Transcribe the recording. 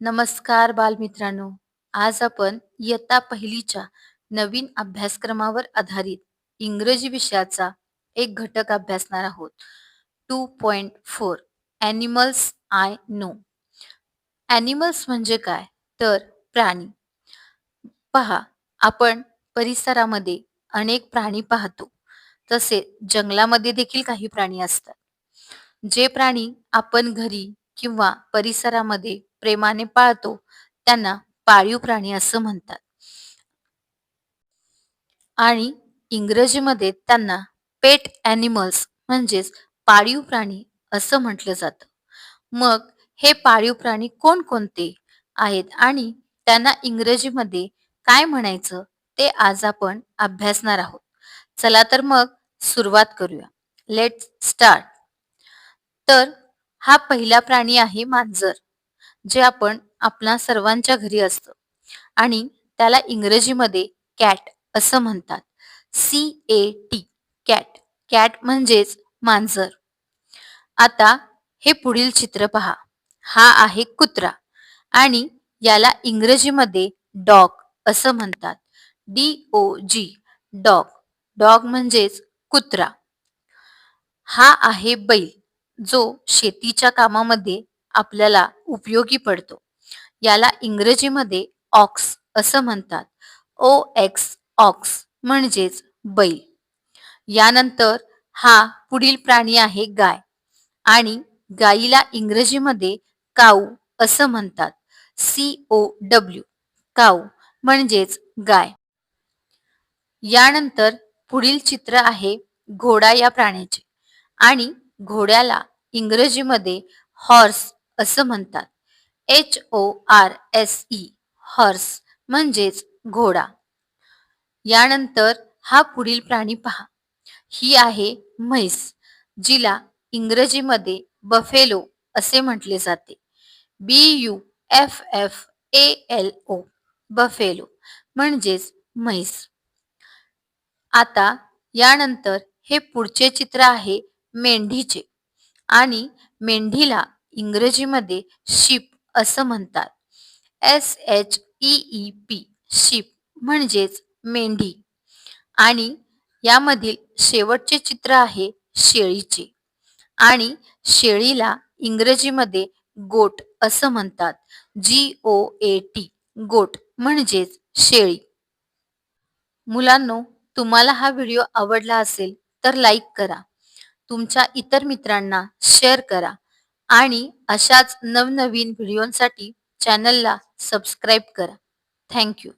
नमस्कार बालमित्रांनो. आज आपण इयत्ता पहिलीच्या नवीन अभ्यासक्रमावर आधारित इंग्रजी विषयाचा एक घटक अभ्यासणार आहोत. Two point four animals I know animals म्हणजे काय? तर प्राणी. पहा आपण परिसरामध्ये अनेक प्राणी पाहतो. तसे जंगलामध्ये देखील काही प्राणी असतात. जे प्राणी आपण घरी किंवा परिसरामध्ये प्रेमाने पाळतो त्यांना पाळीव प्राणी असं म्हणतात. आणि इंग्रजीमध्ये त्यांना पेट ॲनिमल्स म्हणजेच पाळीव प्राणी असं म्हटलं जातं. मग हे पाळीव प्राणी कोणकोणते आहेत आणि त्यांना इंग्रजीमध्ये काय म्हणायचं ते आज आपण अभ्यासणार आहोत. चला तर मग सुरुवात करूया. लेट स्टार्ट तर हा पहिला प्राणी आहे मांजर. जे आपण आपल्या सर्वांच्या घरी असतं. आणि त्याला इंग्रजीमध्ये कॅट असं म्हणतात. C A T cat. Cat म्हणजेच मांजर. आता हे पुढील चित्र पहा. हा आहे कुत्रा. आणि याला इंग्रजीमध्ये डॉग असं म्हणतात. D O G dog. Dog म्हणजेच कुत्रा. हा आहे बैल जो शेतीच्या कामामध्ये आपल्याला उपयोगी पडतो. याला इंग्रजीमध्ये ऑक्स असं म्हणतात. ओ एक्स ऑक्स म्हणजेच बैल. यानंतर हा पुढील प्राणी आहे गाय. आणि गायीला इंग्रजीमध्ये काऊ असं म्हणतात. सी ओ डब्ल्यू काऊ म्हणजेच गाय. यानंतर पुढील चित्र आहे घोडा या प्राण्याचे. आणि घोड्याला इंग्रजीमध्ये हॉर्स असं म्हणतात. H O R S E horse म्हणजेच घोडा. यानंतर हा पुढील प्राणी पहा. ही आहे म्हैस जिला इंग्रजीमध्ये बफेलो असे म्हटले जाते. B U F F A L O buffalo म्हणजेच म्हैस. आता यानंतर हे पुढचे चित्र आहे मेंढीचे. आणि मेंढीला इंग्रजीमध्ये शिप असं म्हणतात. S H E E P sheep म्हणजेच मेंढी. आणि यामधील शेवटचे चित्र आहे शेळीचे. आणि शेळीला इंग्रजीमध्ये गोट असं म्हणतात. जी ओ ए टी गोट म्हणजेच शेळी. मुलांनो तुम्हाला हा व्हिडिओ आवडला असेल तर लाईक करा. तुमच्या इतर मित्रांना शेअर करा. आणि अशाच नवनवीन व्हिडिओंसाठी चॅनलला सबस्क्राईब करा. थँक्यू